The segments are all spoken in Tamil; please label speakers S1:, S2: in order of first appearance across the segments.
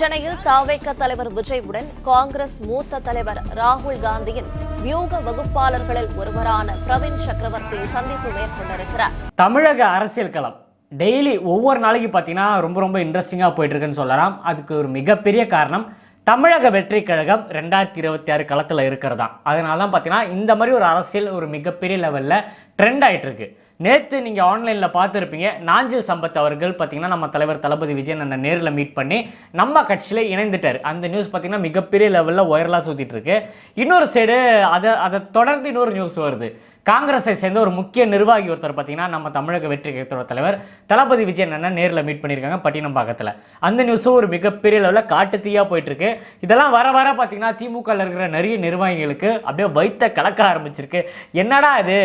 S1: சென்னையில் தாவேக தலைவர் விஜய்வுடன் காங்கிரஸ் மூத்த தலைவர் ராகுல் காந்தியின் வியூக வகுப்பாளர்களில் ஒருவரான பிரவீன் சக்கரவர்த்தி சந்திப்பு மேற்கொண்டிருக்கிறார்.
S2: தமிழக அரசியல் களம். டெய்லி ஒவ்வொரு நாளைக்கு பார்த்தீங்கன்னா ரொம்ப ரொம்ப இன்ட்ரெஸ்டிங்காக போயிட்டு இருக்குன்னு சொல்லலாம். அதுக்கு ஒரு மிகப்பெரிய காரணம் தமிழக வெற்றி கழகம் ரெண்டாயிரத்தி இருபத்தி ஆறு களத்தில் இருக்கிறதா. அதனால தான் பார்த்தீங்கன்னா இந்த மாதிரி ஒரு அரசியல் ஒரு மிகப்பெரிய லெவலில் ட்ரெண்ட் ஆகிட்டு இருக்கு நேற்று நீங்கள் ஆன்லைனில் பார்த்துருப்பீங்க நாஞ்சில் சம்பத் அவர்கள் பார்த்தீங்கன்னா நம்ம தலைவர் தளபதி விஜயன் அண்ணன் நேரில் மீட் பண்ணி நம்ம கட்சியில் இணைந்துட்டார். அந்த நியூஸ் பார்த்திங்கன்னா மிகப்பெரிய லெவலில் ஒயரலாக சுற்றிட்டுருக்கு இன்னொரு சைடு அதை அதை தொடர்ந்து இன்னொரு நியூஸ் வருது. காங்கிரஸை சேர்ந்த ஒரு முக்கிய நிர்வாகி ஒருத்தர் பார்த்தீங்கன்னா நம்ம தமிழக வெற்றி கழகத்தோட தலைவர் தளபதி விஜயன் அண்ணன் நேரில் மீட் பண்ணியிருக்காங்க பட்டினம்பாக்கத்தில் அந்த நியூஸும் ஒரு மிகப்பெரிய லெவலில் காட்டு போயிட்டுருக்கு இதெல்லாம் வர வர பார்த்தீங்கன்னா திமுகவில் இருக்கிற நிறைய நிர்வாகிகளுக்கு அப்படியே வைத்த கலக்க ஆரம்பிச்சிருக்கு. என்னடா இது?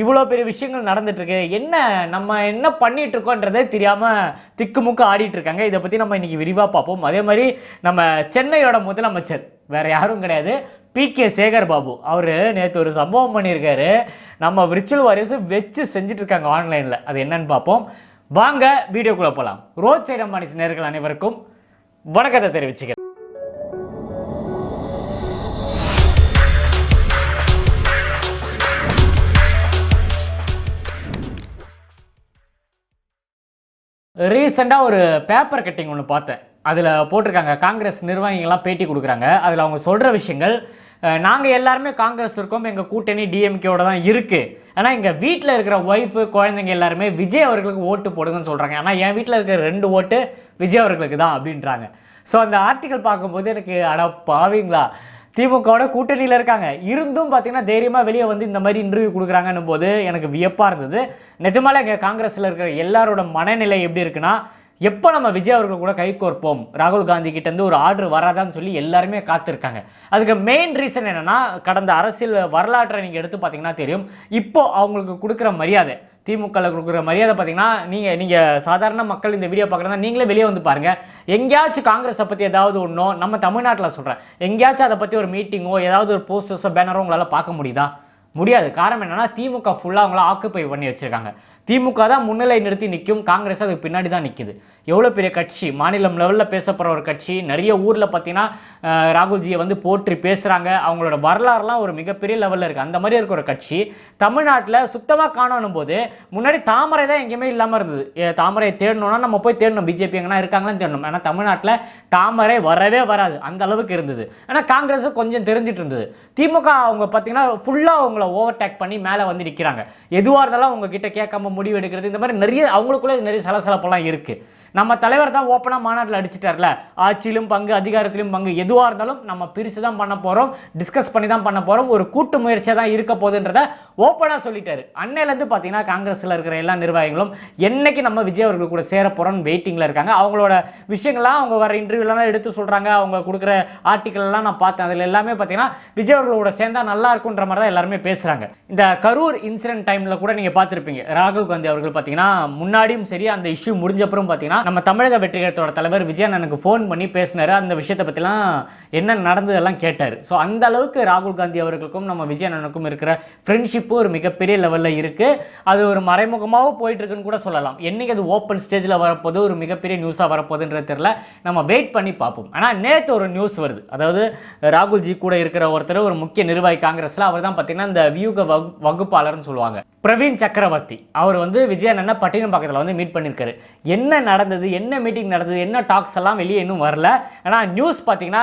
S2: இவ்வளோ பெரிய விஷயங்கள் நடந்துட்டுருக்கு. என்ன நம்ம என்ன பண்ணிகிட்டு இருக்கோன்றதே தெரியாம திக்குமுக்கு ஆடிட்டு இருக்காங்க இதை பற்றி நம்ம இன்றைக்கி விரிவாக பார்ப்போம். அதே மாதிரி நம்ம சென்னையோட முதலமைச்சர் வேறு யாரும் கிடையாது பி கே சேகர் பாபு. அவர் நேற்று ஒரு சம்பவம் பண்ணியிருக்காரு. நம்ம விர்ச்சுவல் வாரியர்ஸ் வச்சு செஞ்சிட்ருக்காங்க ஆன்லைனில். அது என்னன்னு பார்ப்போம். வாங்க வீடியோக்குள்ளே போகலாம் ரோட் சைட் அம்பானிஸ் நேர்கள் அனைவருக்கும் வணக்கத்தை தெரிவிச்சுக்கிறேன். ரீசெண்டாக ஒரு பேப்பர் கட்டிங் ஒன்று பார்த்தேன். அதில் போட்டிருக்காங்க காங்கிரஸ் நிர்வாகிகள்லாம் பேட்டி கொடுக்குறாங்க. அதில் அவங்க சொல்கிற விஷயங்கள் நாங்கள் எல்லாருமே காங்கிரஸ் இருக்கோம் எங்கள் கூட்டணி டிஎம்கேவோட தான் இருக்குது ஆனால் எங்கள் வீட்டில் இருக்கிற ஒய்ஃபு குழந்தைங்க எல்லாருமே விஜய் அவர்களுக்கு ஓட்டு போடுங்கன்னு சொல்கிறாங்க ஆனால் என் வீட்டில் இருக்கிற ரெண்டு ஓட்டு விஜய் அவர்களுக்கு தான் அப்படின்றாங்க. ஸோ அந்த ஆர்டிக்கல் பார்க்கும்போது எனக்கு அட பாவீங்களா? திமுகவோட கூட்டணியில் இருக்காங்க. இருந்தும் பார்த்தீங்கன்னா தைரியமாக வெளியே வந்து இந்த மாதிரி இன்டர்வியூ கொடுக்குறாங்கன்னும் போது எனக்கு வியப்பாக இருந்தது. நிஜமாலே இங்கே காங்கிரஸில் இருக்கிற எல்லாரோட மனநிலை எப்படி இருக்குன்னா எப்போ நம்ம விஜய் அவர்கள் கூட கை கோர்ப்போம்? ராகுல் காந்தி கிட்டேருந்து ஒரு ஆர்டர் வராதான்னு சொல்லி எல்லாருமே காத்திருக்காங்க. அதுக்கு மெயின் ரீசன் என்னென்னா கடந்த அரசியல் வரலாற்றை நீங்கள் எடுத்து பார்த்தீங்கன்னா தெரியும். இப்போது அவங்களுக்கு கொடுக்குற மரியாதை. திமுகவில் கொடுக்குற மரியாதை பார்த்தீங்கன்னா நீங்கள் நீங்கள் சாதாரண மக்கள் இந்த வீடியோ பார்க்குறதா நீங்களே வெளியே வந்து பாருங்கள் எங்கேயாச்சும் காங்கிரஸை பற்றி ஏதாவது ஒன்றோ நம்ம தமிழ்நாட்டில் சொல்கிறேன் எங்கேயாச்சும் அதை பற்றி ஒரு மீட்டிங்கோ ஏதாவது ஒரு போஸ்டர்ஸோ பேனரோ உங்களால் பார்க்க முடியுதா? முடியாது. காரணம் என்னென்னா திமுக ஃபுல்லாக அவங்கள ஆக்குப்பை பண்ணி வச்சுருக்காங்க. திமுக தான் முன்னிலை நிறுத்தி நிற்கும் காங்கிரஸ் அதுக்கு பின்னாடி தான் நிற்குது எவ்வளோ பெரிய கட்சி? மாநிலம் லெவலில் பேசப்படுற ஒரு கட்சி. நிறைய ஊரில் பார்த்தீங்கன்னா ராகுல்ஜியை வந்து போற்றி பேசுகிறாங்க அவங்களோட வரலாறுலாம் ஒரு மிகப்பெரிய லெவலில் இருக்குது அந்த மாதிரி இருக்கிற ஒரு கட்சி. தமிழ்நாட்டில் சுத்தமாக காணணும் போது முன்னாடி தாமரை தான் எங்கேயுமே இல்லாமல் இருந்தது. தாமரையை தேடணும்னா நம்ம போய் தேடணும். பிஜேபி எங்கன்னா இருக்காங்களான்னு தேடணும். ஏன்னா தமிழ்நாட்டில் தாமரை வரவே வராது. அந்த அளவுக்கு இருந்தது. ஆனால் காங்கிரஸும் கொஞ்சம் தெரிஞ்சிட்டு இருந்தது. திமுக அவங்க பார்த்தீங்கன்னா ஃபுல்லாக அவங்கள ஓவர்டேக் பண்ணி மேலே வந்து நிற்கிறாங்க எதுவாக இருந்தாலும் அவங்க கிட்ட கேட்காம முடிவு எடுக்கிறது இந்த மாதிரி நிறைய அவங்களுக்குள்ளே நிறைய சலசலப்பெல்லாம் இருக்குது நம்ம தலைவர் தான் ஓப்பனாக மாநாட்டில் அடிச்சிட்டார்ல. ஆட்சியிலும் பங்கு அதிகாரத்திலும் பங்கு எதுவாக இருந்தாலும் நம்ம பிரித்து தான் பண்ண போகிறோம் டிஸ்கஸ் பண்ணி தான் பண்ண போகிறோம் ஒரு கூட்டு முயற்சியாக தான் இருக்க போகுதுன்றத ஓப்பனாக சொல்லிட்டாரு. அன்னையிலேருந்து பார்த்தீங்கன்னா காங்கிரஸில் இருக்கிற எல்லா நிர்வாகிகளும் என்னைக்கு நம்ம விஜய் அவர்கள் கூட சேர போகிறோம்னு வெயிட்டிங்கில் இருக்காங்க. அவங்களோட விஷயங்கள்லாம் அவங்க வர இன்டர்வியூலாம் எடுத்து சொல்கிறாங்க அவங்க கொடுக்குற ஆர்டிக்கல்லாம் நான் பார்த்தேன். அதில் எல்லாமே பார்த்தீங்கன்னா விஜய் அவர்களோட சேர்ந்தா நல்லா இருக்குன்ற மாதிரி தான் எல்லாருமே பேசுகிறாங்க இந்த கரூர் இன்சிடென்ட் டைமில் கூட நீங்கள் பார்த்துருப்பீங்க. ராகுல் காந்தி அவர்கள் பார்த்தீங்கன்னா முன்னாடியும் சரி அந்த இஷ்யூ முடிஞ்சப்பறம் பார்த்தீங்கன்னா நம்ம தமிழக வெற்றிகரத்தோட தலைவர் விஜயன் எனக்கு ஃபோன் பண்ணி பேசினார். அந்த விஷயத்தை பற்றிலாம் என்ன நடந்ததெல்லாம் கேட்டார். ஸோ அந்த அளவுக்கு ராகுல் காந்தி அவர்களுக்கும் நம்ம விஜயன் அண்ணனுக்கும் இருக்கிற ஃப்ரெண்ட்ஷிப்பும் ஒரு மிகப்பெரிய லெவலில் இருக்குது அது ஒரு மறைமுகமாகவும் போயிட்டுருக்குன்னு கூட சொல்லலாம். என்னைக்கு அது ஓப்பன் ஸ்டேஜில் வரப்போது ஒரு மிகப்பெரிய நியூஸாக வரப்போகுதுன்றது தெரியல. நம்ம வெயிட் பண்ணி பார்ப்போம். ஆனால் நேற்று ஒரு நியூஸ் வருது. அதாவது ராகுல்ஜி கூட இருக்கிற ஒருத்தர் ஒரு முக்கிய நிர்வாகி காங்கிரஸில் அவர் தான் பார்த்தீங்கன்னா இந்த வியூக வகு வகுப்பாளர்னு சொல்லுவாங்க. பிரவீன் சக்கரவர்த்தி. அவர் வந்து விஜயன் அண்ணன் பட்டினம் பக்கத்தில் வந்து மீட் பண்ணியிருக்காரு என்ன நடந்தது? என்ன மீட்டிங் நடந்தது? என்ன டாக்ஸ் எல்லாம் வெளியே இன்னும் வரல. ஆனால் நியூஸ் பார்த்தீங்கன்னா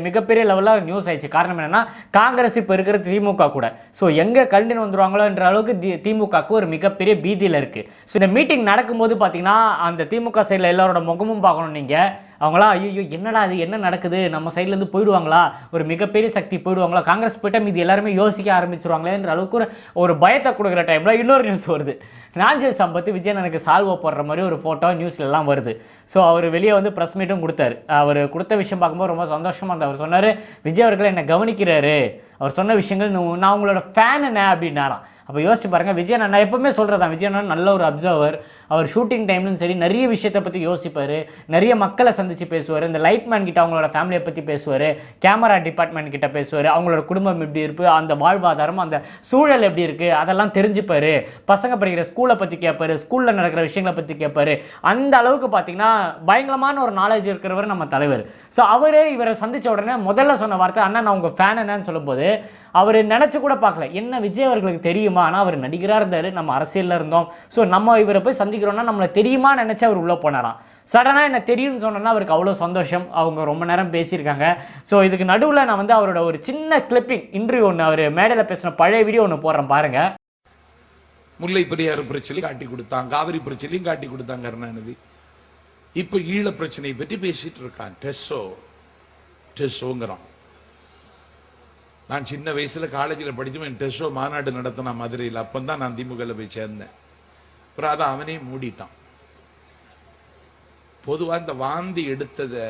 S2: மிகப்பெரிய லெவலில் நியூஸ் ஆயிடுச்சு. காரணம் என்னென்னா காங்கிரஸ் இப்போ இருக்கிற திமுக கூட. ஸோ எங்கே கண்டின் வந்துருவாங்களோன்ற அளவுக்கு தி- திமுகவுக்கு ஒரு மிகப்பெரிய பீதியில் இருக்குது ஸோ இந்த மீட்டிங் நடக்கும்போது பார்த்தீங்கன்னா அந்த திமுக சைடில் எல்லாரோட முகமும் பார்க்கணும் நீங்கள் அவங்களா ஐயோ என்னடா அது என்ன நடக்குது? நம்ம சைட்லேருந்து போயிடுவாங்களா? ஒரு மிகப்பெரிய சக்தி போயிடுவாங்களா? காங்கிரஸ் போயிட்டால் மீதி எல்லாருமே யோசிக்க ஆரம்பிச்சிருவாங்களேன்ற அளவுக்கு ஒரு ஒரு பயத்தை கொடுக்குற டைமில் இன்னொரு நியூஸ் வருது. நாஞ்சல் சம்பத்து விஜயன் எனக்கு சால்வோ போடுற மாதிரி ஒரு ஃபோட்டோ நியூஸ்லலாம் வருது. ஸோ அவர் வெளியே வந்து ப்ரெஸ் மீட்டும் கொடுத்தாரு. அவர் கொடுத்த விஷயம் பார்க்கும்போது ரொம்ப சந்தோஷமாக இருந்தது அவர் சொன்னார் விஜய் அவர்கள் என்னை கவனிக்கிறாரு? அவர் சொன்ன விஷயங்கள் நான் உங்களோட ஃபேன் என்ன? அப்படின்னாராம். அப்போ யோசிச்சு பாருங்க விஜயன் நான் எப்பவுமே சொல்கிறதான் விஜயன் நல்ல ஒரு அப்சர்வர் அவர் ஷூட்டிங் டைம்லையும் சரி நிறைய விஷயத்தை பற்றி யோசிப்பார். நிறைய மக்களை சந்தித்து பேசுவார். இந்த லைட் மேன் கிட்ட அவங்களோட ஃபேமிலியை பற்றி பேசுவார். கேமரா டிபார்ட்மெண்ட் கிட்ட பேசுவார். அவங்களோட குடும்பம் எப்படி இருக்கு? அந்த வாழ்வாதாரம் அந்த சூழல் எப்படி இருக்குது அதெல்லாம் தெரிஞ்சுப்பார். பசங்க படிக்கிற ஸ்கூலை பற்றி கேட்பாரு ஸ்கூலில் நடக்கிற விஷயங்களை பற்றி கேட்பாரு அந்த அளவுக்கு பார்த்தீங்கன்னா பயங்கரமான ஒரு நாலேஜ் இருக்கிறவர் நம்ம தலைவர். ஸோ அவரே இவரை சந்தித்த உடனே முதல்ல சொன்ன வார்த்தை அண்ணா நான் உங்கள் ஃபேன் என்னன்னு சொல்லும்போது அவர் நினச்சி கூட பார்க்கல. என்ன விஜய் அவர்களுக்கு தெரியுமா? ஆனால் அவர் நடிகராக இருந்தார். நம்ம அரசியலில் இருந்தோம். ஸோ நம்ம இவரை போய் சந்தி சந்திக்கிறோம்னா நம்மளை தெரியுமா நினச்சி அவர் உள்ளே போனாராம். சடனாக என்ன தெரியும்னு சொன்னோன்னா அவருக்கு அவ்வளோ சந்தோஷம். அவங்க ரொம்ப நேரம் பேசியிருக்காங்க. ஸோ இதுக்கு நடுவில் நான் வந்து அவரோட ஒரு சின்ன கிளிப்பிங் இன்டர்வியூ ஒன்று அவர் மேடையில் பேசின பழைய வீடியோ ஒன்று போடுறேன் பாருங்க.
S3: முல்லை பெரியாறு பிரச்சனை காட்டி கொடுத்தான். காவிரி பிரச்சனையும் காட்டி கொடுத்தாங்க கருணாநிதி. இப்போ ஈழ பிரச்சனையை பற்றி பேசிட்டு இருக்கான். டெஸ்ஸோ டெஸ்ஸோங்கிறான். நான் சின்ன வயசுல காலேஜில் படித்தவன் டெஸ்ஸோ மாநாடு நடத்தினா மதுரையில் அப்போ தான் நான் திமுகவில் போய் சேர்ந்தேன். அப்புறம் அதை அவனே மூடிட்டான். பொதுவா இந்த வாந்தி எடுத்ததை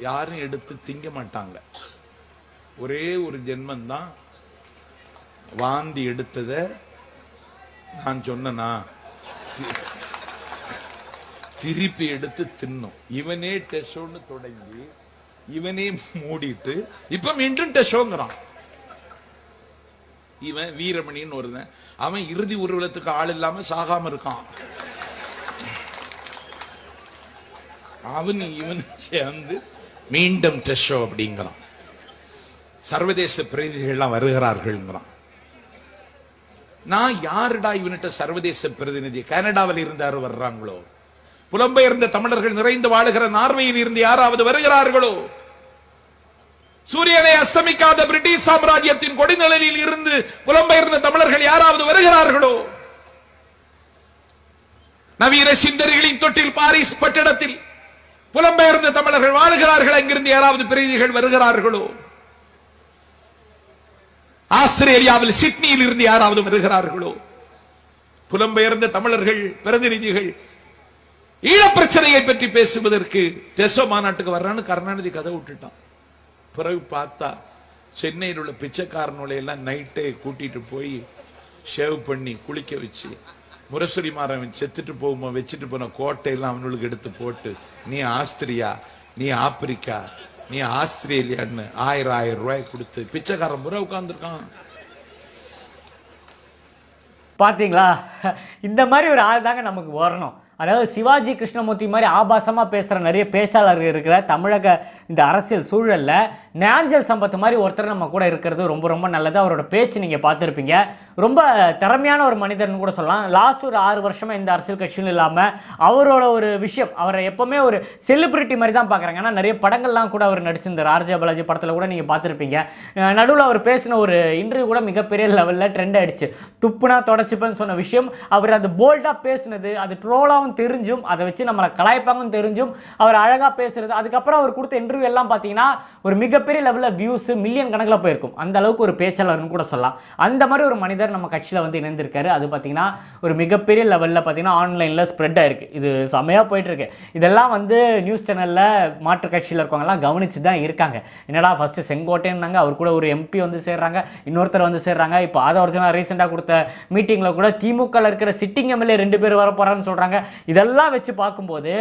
S3: யாரும் எடுத்து திங்க மாட்டாங்க. ஒரே ஒரு ஜென்மந்தான் வாந்தி எடுத்ததை நான் சொன்னனா? திருப்பி எடுத்து தின்னும். இவனே டெஸ்டோன்னு தொடங்கி இவனே மூடிட்டு இப்ப மீண்டும் டெஸ்டோங்கிறான். இவன் வீரமணின்னு ஒருவன் அவன் இறுதி ஊர்வலத்துக்கு ஆள் இல்லாம சாகாம இருக்கான். அவன் இவன் சேர்ந்து மீண்டும் டெஸ்டோ அப்படிங்கிறான். சர்வதேச பிரதிநிதிகள்லாம் வருகிறார்கள்ங்கிறான். நான் யாருடா இவன்கிட்ட சர்வதேச பிரதிநிதி? கனடாவில் இருந்தாரு வர்றாங்களோ? புலம்பெயர்ந்த தமிழர்கள் நிறைந்து வாழுகிற நார்வேயில் இருந்து யாராவது வருகிறார்களோ? சூரியனை அஸ்தமிக்காத பிரிட்டிஷ் சாம்ராஜ்யத்தின் கொடிநிலையில் இருந்து புலம்பெயர்ந்த தமிழர்கள் யாராவது வருகிறார்களோ? நவீன சிந்தரிகளின் தொட்டில் பாரிஸ் பட்டணத்தில் புலம்பெயர்ந்த தமிழர்கள் வாழுகிறார்கள். அங்கிருந்து யாராவது பிரதிநிதிகள் வருகிறார்களோ? ஆஸ்திரேலியாவில் சிட்னியில் இருந்து யாராவது வருகிறார்களோ? புலம்பெயர்ந்த தமிழர்கள் பிரதிநிதிகள் ஈழப் பிரச்சனையை பற்றி பேசுவதற்கு டெசோ மாநாட்டுக்கு வர்றான்னு கருணாநிதி கதை விட்டுட்டான். பிறகு பார்த்தா சென்னையில் உள்ள பிச்சைக்காரனுடைய எல்லாம் நைட்டே கூட்டிட்டு போய் ஷேவ் பண்ணி குளிக்க வச்சு முரசொலி மாறவன் செத்துட்டு போகும்போது வச்சுட்டு போன கோட்டையெல்லாம் அவனுக்கு எடுத்து போட்டு நீ ஆஸ்திரியா? நீ ஆப்பிரிக்கா? நீ ஆஸ்திரேலியான்னு ஆயிரம் ஆயிரம் ரூபாய் கொடுத்து பிச்சைக்காரன் முறை உட்கார்ந்துருக்கான்.
S2: பாத்தீங்களா? இந்த மாதிரி ஒரு ஆள் தாங்க நமக்கு வரணும். அதாவது சிவாஜி கிருஷ்ணமூர்த்தி மாதிரி ஆபாசமாக பேசுகிற நிறைய பேச்சாளர்கள் இருக்கிற தமிழக இந்த அரசியல் சூழலில் நேஞ்சல் சம்பத் மாதிரி ஒருத்தர் நம்ம கூட இருக்கிறது ரொம்ப ரொம்ப நல்லது. அவரோட பேச்சு நீங்கள் பார்த்துருப்பீங்க. ரொம்ப திறமையான ஒரு மனிதர்னு கூட சொல்லலாம். லாஸ்ட் ஒரு ஆறு வருஷமாக இந்த அரசியல் கட்சியும் இல்லாமல் அவரோட ஒரு விஷயம் அவரை எப்போவுமே ஒரு செலிபிரிட்டி மாதிரி தான் பார்க்குறாங்க. ஏன்னா நிறைய படங்கள்லாம் கூட அவர் நடிச்சிருந்தார். ஆர்ஜே பாலாஜி படத்தில் கூட நீங்கள் பார்த்துருப்பீங்க. நடுவில் அவர் பேசின ஒரு இன்டர்வியூ கூட மிகப்பெரிய லெவலில் ட்ரெண்ட் ஆகிடுச்சு துப்புனா தொடச்சிப்பேன்னு சொன்ன விஷயம் அவர் அது போல்டாக பேசினது அது ட்ரோலாகவும் தெரிஞ்சும் அதை வச்சு நம்மளை கலாய்ப்பாங்கன்னு தெரிஞ்சும் அவர் அழகாக பேசுறது அதுக்கப்புறம் அவர் கொடுத்த இன்டர்வியூ எல்லாம் பார்த்தீங்கன்னா ஒரு மிகப்பெரிய லெவலில் வியூஸ் மில்லியன் கணக்கில் போயிருக்கும். அந்த அளவுக்கு ஒரு பேச்சாளர்னு கூட சொல்லலாம். அந்த மாதிரி ஒரு மனிதர் நம்ம கட்சியில் வந்து இணைந்திருக்காரு. அது பார்த்தீங்கன்னா ஒரு மிகப்பெரிய லெவலில் பார்த்தீங்கன்னா ஆன்லைனில் ஸ்ப்ரெட் ஆயிருக்கு. இது செமையாக போயிட்டுருக்கு. இதெல்லாம் வந்து நியூஸ் சேனலில் மாற்று கட்சியில் இருக்கவங்கலாம் கவனிச்சு தான் இருக்காங்க. என்னடா ஃபஸ்ட்டு செங்கோட்டைன்னாங்க அவர் கூட ஒரு எம்பி வந்து சேர்றாங்க இன்னொருத்தர் வந்து சேர்றாங்க. இப்போ ஆதவர்ஜனா ரீசெண்டாக கொடுத்த மீட்டிங்கில் கூட திமுகவில் இருக்கிற சிட்டிங் எம்எல்ஏ ரெண்டு பேர் வர போகிறான்னு சொல்கிறாங்க இதெல்லாம் வச்சு பார்க்கும்போது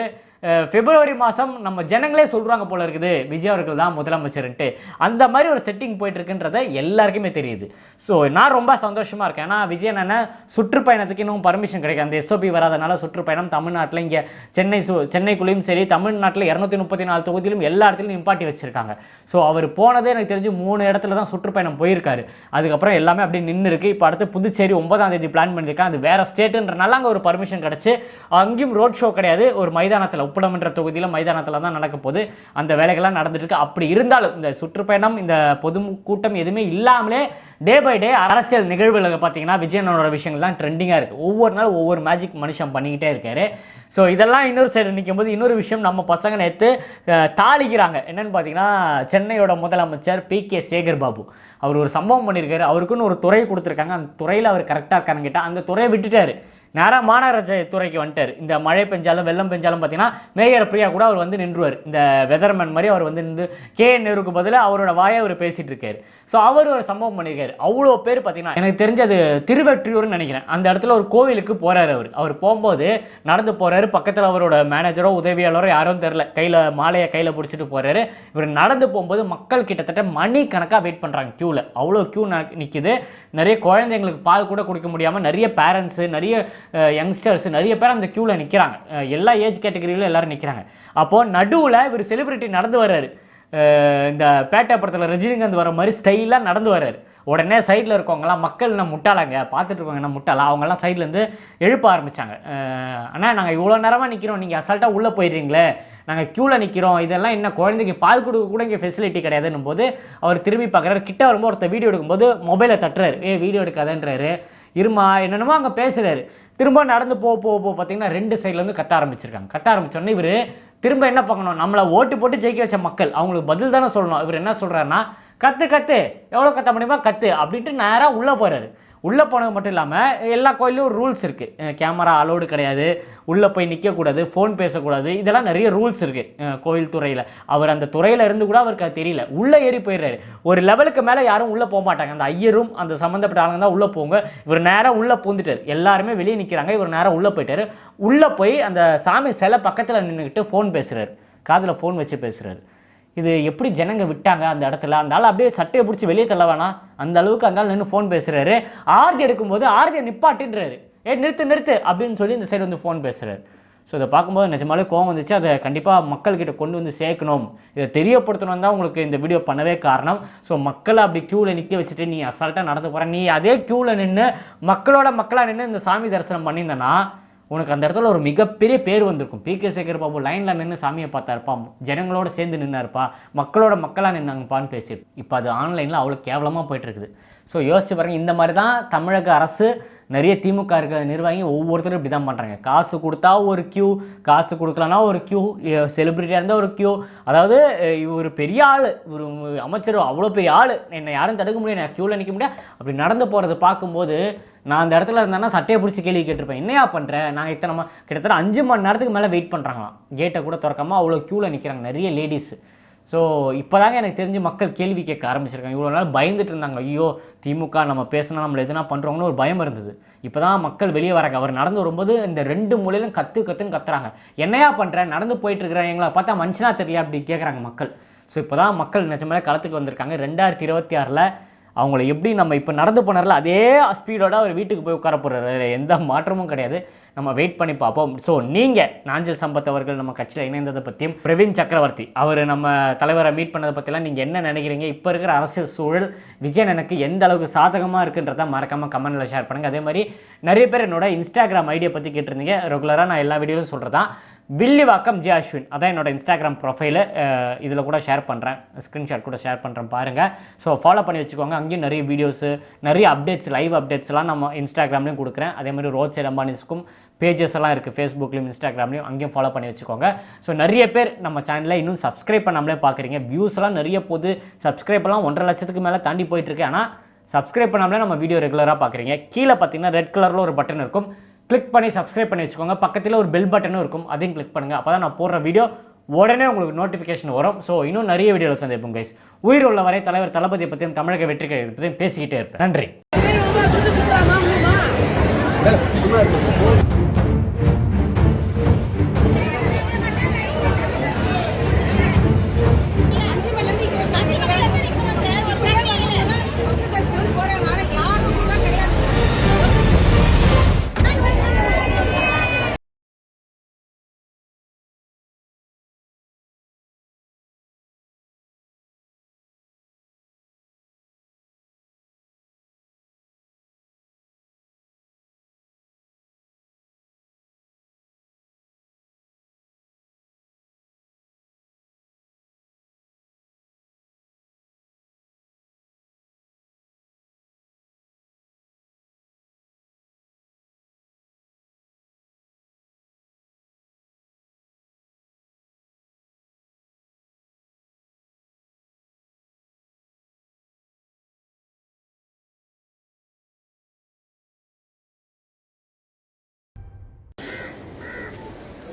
S2: பிப்ரவரி மாதம் நம்ம ஜனங்களே சொல்கிறாங்க போல இருக்குது. விஜய் அவர்கள் தான் முதலமைச்சர்ன்ட்டு. அந்த மாதிரி ஒரு செட்டிங் போயிட்டுருக்குன்றத எல்லாருக்குமே தெரியுது. ஸோ நான் ரொம்ப சந்தோஷமாக இருக்கேன். ஏன்னா விஜய் என்னென்ன சுற்றுப்பயணத்துக்கு இன்னும் பர்மிஷன் கிடைக்கும் அந்த எஸ்ஓபி வராதனால சுற்றுப்பயணம் தமிழ்நாட்டில் இங்கே சென்னை சு சென்னைக்குள்ளேயும் சரி தமிழ்நாட்டில் இரநூத்தி முப்பத்தி நாலு தொகுதியிலும் எல்லா இடத்துலையும் நிப்பாட்டி வச்சுருக்காங்க. ஸோ அவர் போனதே எனக்கு தெரிஞ்சு மூணு இடத்துல தான் சுற்றுப்பயணம் போயிருக்காரு. அதுக்கப்புறம் எல்லாமே அப்படியே நின்று இருக்குது இப்போ அடுத்து புதுச்சேரி ஒன்பதாம் தேதி பிளான் பண்ணியிருக்காங்க. அது வேறு ஸ்டேட்டுன்றனால அங்கே ஒரு பர்மிஷன் கிடச்சி. அங்கேயும் ரோட் ஷோ கிடையாது. ஒரு மைதானத்தில் உப்படமன்ற தொகுதியில் மைதானத்தில் தான் நடக்க போகுது. அந்த வேலைகள்லாம் நடந்துட்டுருக்கு. அப்படி இருந்தாலும் இந்த சுற்றுப்பயணம் இந்த பொது கூட்டம் எதுவுமே இல்லாமலே டே பை டே அரசியல் நிகழ்வுகளை பார்த்தீங்கன்னா விஜயனோட விஷயங்கள் தான் ட்ரெண்டிங்காக இருக்குது ஒவ்வொரு நாளும் ஒவ்வொரு மேஜிக் மனுஷன் பண்ணிக்கிட்டே இருக்காரு. ஸோ இதெல்லாம் இன்னொரு சைடு நிற்கும் போது இன்னொரு விஷயம் நம்ம பசங்க நேற்று தாளிக்கிறாங்க. என்னென்னு பார்த்தீங்கன்னா சென்னையோட முதலமைச்சர் பி கே சேகர் பாபு அவர் ஒரு சம்பவம் பண்ணியிருக்காரு. அவருக்குன்னு ஒரு துறை கொடுத்துருக்காங்க. அந்த துறையில் அவர் கரெக்டாக இருக்காருன்னு கேட்டால் அந்த துறையை விட்டுட்டார். நேராக மாநகராட்சி துறைக்கு வந்துட்டார். இந்த மழை பெஞ்சாலும் வெள்ளம் பெஞ்சாலும் பார்த்தீங்கன்னா மேயர் பிரியா கூட அவர் வந்து நின்றுவார். இந்த வெதர்மேன் மாதிரி அவர் வந்து நின்று கே நேருக்கு பதிலாக அவரோட வாயை அவர் பேசிகிட்டு இருக்காரு. ஸோ அவர் ஒரு சம்பவம் பண்ணியிருக்காரு அவ்வளோ பேர் பார்த்தீங்கன்னா எனக்கு தெரிஞ்சது திருவெற்றியூர்னு நினைக்கிறேன். அந்த இடத்துல ஒரு கோவிலுக்கு போகிறார் அவர். அவர் போகும்போது நடந்து போகிறாரு பக்கத்தில் அவரோட மேனேஜரோ உதவியாளரோ யாரும் தெரில கையில் மாலையை கையில் பிடிச்சிட்டு போகிறாரு இவர் நடந்து போகும்போது மக்கள் கிட்டத்தட்ட மணி கணக்காக வெயிட் பண்ணுறாங்க க்யூவில் அவ்வளோ க்யூ நிற்கிது நிறைய குழந்தைங்களுக்கு பால் கூட கொடுக்க முடியாமல் நிறைய பேரண்ட்ஸு நிறைய யங்ஸ்டர்ஸ் நிறைய பேர் அந்த க்யூவில் நிற்கிறாங்க எல்லா ஏஜ் கேட்டகரியிலும் எல்லாரும் நிற்கிறாங்க அப்போது நடுவில் இவர் செலிபிரிட்டி நடந்து வர்றாரு. இந்த பேட்டை படத்தில் ரஜினிகாந்த் வர மாதிரி ஸ்டைலாக நடந்து வர்றாரு. உடனே சைடில் இருக்கவங்கலாம் மக்கள் என்ன முட்டாளாங்க? பார்த்துட்டு இருக்கவங்க என்ன முட்டாளா? அவங்கெல்லாம் சைட்லேருந்து எழுப்ப ஆரம்பித்தாங்க ஆனால் நாங்கள் இவ்வளோ நேரமாக நிற்கிறோம் நீங்கள் அசால்ட்டாக உள்ளே போயிடுறீங்களே. நாங்கள் க்யூவில் நிற்கிறோம் இதெல்லாம் என்ன குழந்தைக்கு பால் கொடுக்க கூட இங்கே ஃபெசிலிட்டி கிடையாதுன்னும் போது அவர் திரும்பி பார்க்குறாரு. கிட்ட வரும்போது ஒருத்தர் வீடியோ எடுக்கும்போது மொபைலை தட்டுறாரு. ஏ வீடியோ எடுக்காதன்றாரு. இருமா என்னென்னமோ அங்கே பேசுகிறாரு திரும்ப நடந்து போக போக போக பார்த்தீங்கன்னா ரெண்டு சைட்லேருந்து கத்த ஆரம்பிச்சிருக்காங்க. கத்த ஆரம்பிச்சோடனே இவர் திரும்ப என்ன பார்க்கணும்? நம்மளை ஓட்டு போட்டு ஜெயிக்க வச்ச மக்கள். அவங்களுக்கு பதில் தானே சொல்லணும். இவர் என்ன சொல்கிறாருன்னா கத்து கற்று எவ்வளோ கத்த முடியுமா கத்து. அப்படின்ட்டு நேராக உள்ளே போகிறாரு உள்ளே போனது மட்டும் இல்லாமல் எல்லா கோயிலும் ரூல்ஸ் இருக்குது கேமரா அலோடு கிடையாது. உள்ளே போய் நிற்கக்கூடாது ஃபோன் பேசக்கூடாது. இதெல்லாம் நிறைய ரூல்ஸ் இருக்குது கோயில் துறையில். அவர் அந்த துறையில் இருந்து கூட அவருக்கு அது தெரியல. உள்ளே ஏறி போயிடுறாரு. ஒரு லெவலுக்கு மேலே யாரும் உள்ளே போக மாட்டாங்க. அந்த ஐயரும் அந்த சம்மந்தப்பட்ட ஆளுங்க தான் உள்ளே போங்க. இவர் நேராக உள்ளே பூந்துட்டார். எல்லாருமே வெளியே நிற்கிறாங்க இவர் நேராக உள்ளே போயிட்டாரு. உள்ளே போய் அந்த சாமி சிலை பக்கத்தில் நின்றுக்கிட்டு ஃபோன் பேசுகிறார் காதில் ஃபோன் வச்சு பேசுகிறாரு இது எப்படி ஜனங்க விட்டாங்க அந்த இடத்துல? அந்த ஆள் அப்படியே சட்டையை பிடிச்சி வெளியே தள்ள வேணாம். அந்த அளவுக்கு அந்த ஆள் நின்று ஃபோன் பேசுகிறாரு ஆர்த்தி எடுக்கும்போது ஆர்த்தியை நிப்பாட்டின்றாரு. ஏ நிறுத்து நிறுத்து அப்படின்னு சொல்லி இந்த சைடு வந்து ஃபோன் பேசுகிறாரு ஸோ இதை பார்க்கும்போது நிஜமாலே கோவம் வந்துச்சு. அதை கண்டிப்பாக மக்கள்கிட்ட கொண்டு வந்து சேர்க்கணும். இதை தெரியப்படுத்தணும் தான் உங்களுக்கு இந்த வீடியோ பண்ணவே காரணம். ஸோ மக்களை அப்படி க்யூவில் நிற்க வச்சுட்டு நீ அசால்ட்டாக நடந்து போகிற நீ அதே க்யூவில் நின்று மக்களோட மக்களாக நின்று இந்த சாமி தரிசனம் பண்ணியிருந்தேன்னா உனக்கு அந்த இடத்துல ஒரு மிகப்பெரிய பேர் வந்திருக்கும். பி. கே. சேகர் பாபு லைனில் நின்று சாமியை பார்த்தாருப்பா. ஜனங்களோட சேர்ந்து நின்னாருப்பா. மக்களோட மக்களாக நின்னாங்கப்பான்னு பேசி இப்போ அது ஆன்லைனில் அவ்வளோ கேவலமாக போயிட்டு இருக்குது. ஸோ யோசிச்சு பாருங்க இந்த மாதிரி தான் தமிழக அரசு நிறைய திமுக இருக்க நிர்வாகி ஒவ்வொருத்தரும் இப்படி தான் பண்ணுறாங்க காசு கொடுத்தா ஒரு கியூ காசு கொடுக்கலனா ஒரு கியூ செலிபிரிட்டியாக இருந்தால் ஒரு கியூ அதாவது இவர் பெரிய ஆள் ஒரு அமைச்சர் அவ்வளோ பெரிய ஆள். என்னை யாரும் தடுக்க முடியாது நான் க்யூவில் நிற்க முடியாது அப்படி நடந்து போகிறத பார்க்கும்போது நான் அந்த இடத்துல இருந்தேன்னா சட்டையை பிடிச்சி கேள்வி கேட்டிருப்பேன். என்னையா பண்ணுறேன் நாங்கள் இத்தனை கிட்டத்தட்ட அஞ்சு மணி நேரத்துக்கு மேலே வெயிட் பண்ணுறாங்களாம் கேட்டை கூட திறக்காமல் அவ்வளோ க்யூவில் நிற்கிறாங்க நிறைய லேடிஸ் ஸோ இப்போதாங்க எனக்கு தெரிஞ்சு மக்கள் கேள்வி கேட்க ஆரம்பிச்சிருக்காங்க. இவ்வளோ நாள் பயந்துட்டு இருந்தாங்க. ஐயோ திமுக நம்ம பேசினா நம்மளை எதுனா பண்ணுறோங்கன்னு ஒரு பயம் இருந்தது. இப்போ தான் மக்கள் வெளியே வராங்க. அவர் நடந்து வரும்போது இந்த ரெண்டு மூலையிலும் கத்து கற்றுன்னு கத்துறாங்க. என்னையா பண்ணுறேன் நடந்து போயிட்டுருக்கிறேன். எங்களை பார்த்தா மனுஷனா தெரியல அப்படி கேட்குறாங்க மக்கள். ஸோ இப்போ தான் மக்கள் நிஜமே களத்துக்கு வந்திருக்காங்க. ரெண்டாயிரத்தி இருபத்தி ஆறில் அவங்கள எப்படி நம்ம இப்போ நடந்து போனார்ல அதே ஸ்பீடோட அவர் வீட்டுக்கு போய் உட்கார போகிறாரு எந்த மாற்றமும் கிடையாது. நம்ம வெயிட் பண்ணி பார்ப்போம். ஸோ நீங்கள் நாஞ்சல் சம்பத் அவர்கள் நம்ம கட்சியில் இணைந்ததை பற்றியும் பிரவீன் சக்கரவர்த்தி அவர் நம்ம தலைவரை மீட் பண்ணதை பற்றிலாம் நீங்கள் என்ன நினைக்கிறீங்க? இப்போ இருக்கிற அரசியல் சூழல் விஜயன் எனக்கு எந்த அளவுக்கு சாதகமாக இருக்குன்றதை மறக்காமல் கமெண்ட்டில் ஷேர் பண்ணுங்கள் அதே மாதிரி நிறைய பேர் என்னோட இன்ஸ்டாகிராம் ஐடியா பற்றி கேட்டிருந்தீங்க. ரெகுலராக நான் எல்லா வீடியோவும் சொல்கிறதான் வில்லிவாக்கம் ஜே அஸ்வின். அதான் என்னோட இன்ஸ்டாகிராம் ப்ரொஃபைலு இதில் கூட ஷேர் பண்ணுறேன் ஸ்க்ரீன்ஷாட் கூட ஷேர் பண்ணுறேன் பாருங்கள் ஸோ ஃபாலோ பண்ணி வச்சுக்கோங்க. அங்கேயும் நிறைய வீடியோஸு நிறைய அப்டேட்ஸ் லைவ் அப்டேட்ஸ்லாம் நம்ம இன்ஸ்டாகிராம்லேயும் கொடுக்குறேன். அதே மாதிரி ரோட் சைட் அம்பானிஸ்க்கும் பேஜஸ் எல்லாம் இருக்குது ஃபேஸ்புக்லேயும் இன்ஸ்டாகிராம்லேயும் அங்கேயும் ஃபாலோ பண்ணி வச்சுக்கோங்க. ஸோ நிறைய பேர் நம்ம சேனலில் இன்னும் சப்ஸ்கிரைப் பண்ணாமலே பார்க்குறீங்க வியூஸ்லாம் நிறைய போகுது. சப்ஸ்கிரைப் எல்லாம் ஒன்றரை லட்சத்துக்கு மேலே தாண்டி போயிட்டுருக்கு ஆனால் சப்ஸ்கிரைப் பண்ணாமலே நம்ம வீடியோ ரெகுலராக பார்க்குறீங்க கீழே பார்த்தீங்கன்னா ரெட் கலரில் ஒரு பட்டன் இருக்கும். கிளிக் பண்ணி சப்ஸ்கிரைப் பண்ணி வச்சுக்கோங்க. பக்கத்தில் ஒரு பெல் பட்டனும் இருக்கும். அதையும் கிளிக் பண்ணுங்கள் அப்போ தான் நான் போடுற வீடியோ உடனே உங்களுக்கு நோட்டிஃபிகேஷன் வரும். ஸோ இன்னும் நிறைய வீடியோவில் சந்திப்போம் கைஸ் உயிர் உள்ள வரை தலைவர் தளபதியை பற்றியும் தமிழக வெற்றி கழகத்தை பற்றியும் பேசிக்கிட்டே இருப்பேன். நன்றி.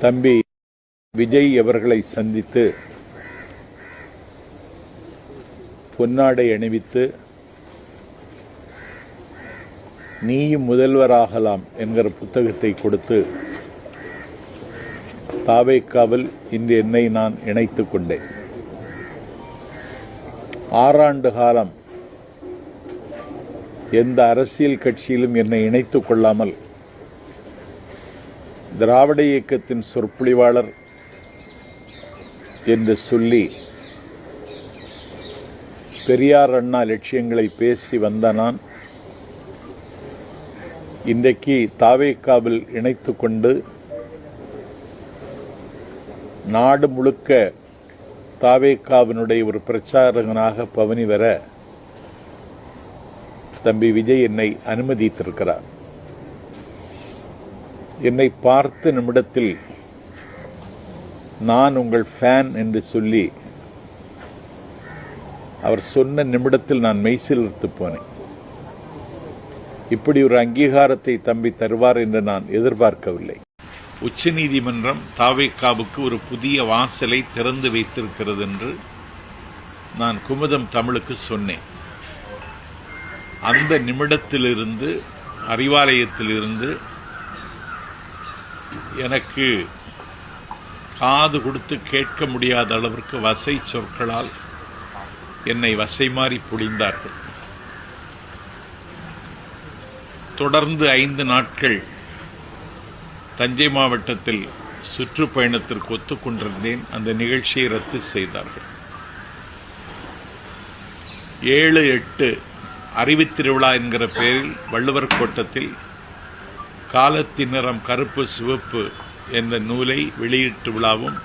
S4: தம்பி விஜய் அவர்களை சந்தித்து பொன்னாடை அணிவித்து நீயும் முதல்வராகலாம் என்கிற புத்தகத்தை கொடுத்து தாவேக்காவில் இன்று என்னை நான் இணைத்துக் கொண்டேன். ஆறாண்டு காலம் எந்த அரசியல் கட்சியிலும் என்னை இணைத்துக் கொள்ளாமல் திராவிட இயக்கத்தின் சொற்பொழிவாளர் என்று சொல்லி பெரியார் அண்ணா லட்சியங்களை பேசி வந்த நான் இன்றைக்கு தாவேக்காவில் இணைத்து கொண்டு நாடு முழுக்க தாவேக்காவினுடைய ஒரு பிரச்சாரகனாக பவனி வர தம்பி விஜய் என்னை அனுமதித்திருக்கிறார். என்னை பார்த்த நிமிடத்தில் நான் உங்கள் ஃபேன் என்று சொல்லி அவர் சொன்ன நிமிடத்தில் நான் மெய்சிலிருத்து போனேன். இப்படி ஒரு அங்கீகாரத்தை தம்பி தருவார் என்று நான் எதிர்பார்க்கவில்லை.
S3: உச்சநீதிமன்றம் தாவேக்காவுக்கு ஒரு புதிய வாசலை திறந்து வைத்திருக்கிறது என்று நான் குமுதம் தமிழுக்கு சொன்னேன். அந்த நிமிடத்திலிருந்து அறிவாலயத்திலிருந்து எனக்கு காது கொடுத்து கேட்க முடியாத அளவிற்கு வசை சொற்களால் என்னை வசை மாறி பொழிந்தார்கள். தொடர்ந்து ஐந்து நாட்கள் தஞ்சை மாவட்டத்தில் சுற்றுப்பயணத்திற்கு ஒத்துக்கொண்டிருந்தேன். அந்த நிகழ்ச்சியை ரத்து செய்தார்கள். ஏழு எட்டு அறிவுத் திருவிழா என்கிற பெயரில் வள்ளுவர் கோட்டத்தில் காலத்தின் நிறம் கருப்பு சிவப்பு என்ற நூலை வெளியீட்டு விழாவும்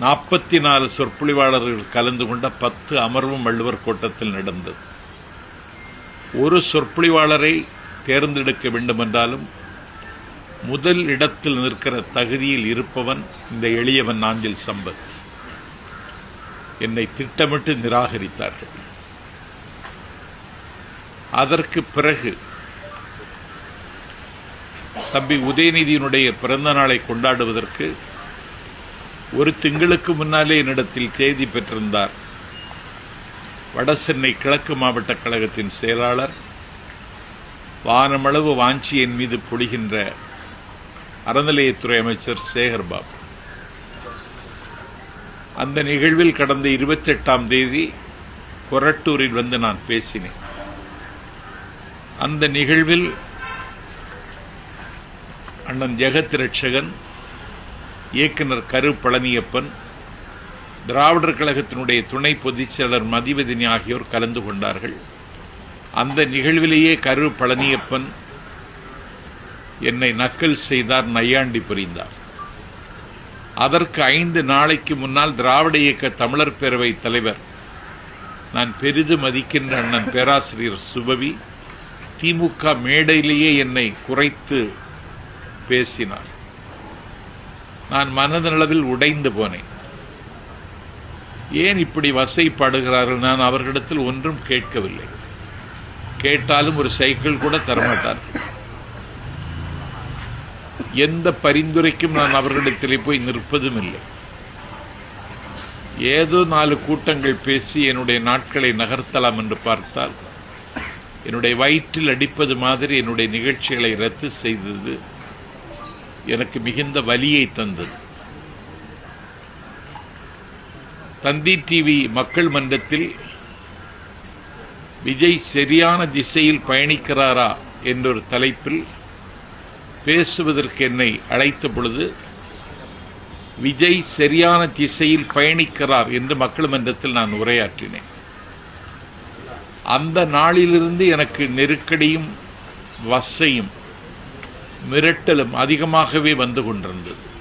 S3: நாற்பத்தி நாலு சொற்பொழிவாளர்கள் கலந்து கொண்ட பத்து அமர்வும் வள்ளுவர் கோட்டத்தில் நடந்தது. ஒரு சொற்பொழிவாளரை தேர்ந்தெடுக்க வேண்டுமென்றாலும் முதல் இடத்தில் நிற்கிற தகுதியில் இருப்பவன் இந்த எளியவன் நாஞ்சில் சம்பத். என்னை திட்டமிட்டு நிராகரித்தார்கள். அதற்கு பிறகு தம்பி உதயநிதியினுடைய பிறந்த நாளை கொண்டாடுவதற்கு ஒரு திங்களுக்கு முன்னாலே என்னிடத்தில் தேதி பெற்றிருந்தார். வடசென்னை கிழக்கு மாவட்ட கழகத்தின் செயலாளர் வானமளவு வாஞ்சி என் மீது பொழிகின்ற அறநிலையத்துறை அமைச்சர் சேகர்பாபு. அந்த நிகழ்வில் கடந்த இருபத்தி எட்டாம் தேதி கொரட்டூரில் வந்து நான் பேசினேன். அந்த நிகழ்வில் அண்ணன் ஜெகத் ரட்சகன் இயக்குனர் கரு பழனியப்பன் திராவிடர் கழகத்தினுடைய துணை பொதுச் செயலர் மதிவதினி ஆகியோர் கலந்து கொண்டார்கள். அந்த நிகழ்விலேயே கரு பழனியப்பன் என்னை நக்கல் செய்தார் நையாண்டி புரிந்தார். அதற்கு ஐந்து நாளைக்கு முன்னால் திராவிட இயக்க தமிழர் பேரவை தலைவர் நான் பெரிது மதிக்கின்ற அண்ணன் பேராசிரியர் சுபவி திமுக மேடையிலேயே என்னை குறைத்து பேசினார். நான் மனதளவில் உடைந்து போனேன். ஏன் இப்படி வசைப்படுகிறார்கள்? நான் அவர்களிடத்தில் ஒன்றும் கேட்கவில்லை. கேட்டாலும் ஒரு சைக்கிள் கூட தரமாட்டார்கள் எந்த பரிந்துரைக்கும் நான் அவர்களிடத்திலே போய் நிற்பதும் இல்லை. ஏதோ நாலு கூட்டங்கள் பேசி என்னுடைய நாட்களை நகர்த்தலாம் என்று பார்த்தால் என்னுடைய வயிற்றில் அடிப்பது மாதிரி என்னுடைய நிகழ்ச்சிகளை ரத்து செய்தது எனக்கு மிகுந்த வலியை தந்தது. தந்தி டிவி மக்கள் மன்றத்தில் விஜய் சரியான திசையில் பயணிக்கிறாரா என்றொரு தலைப்பில் பேசுவதற்கு என்னை அழைத்த பொழுது விஜய் சரியான திசையில் பயணிக்கிறார் என்று மக்கள் மன்றத்தில் நான் உரையாற்றினேன். அந்த நாளிலிருந்து எனக்கு நெருக்கடியும் வசையும் மிரட்டலும் அதிகமாகவே வந்து கொண்டிருந்தது.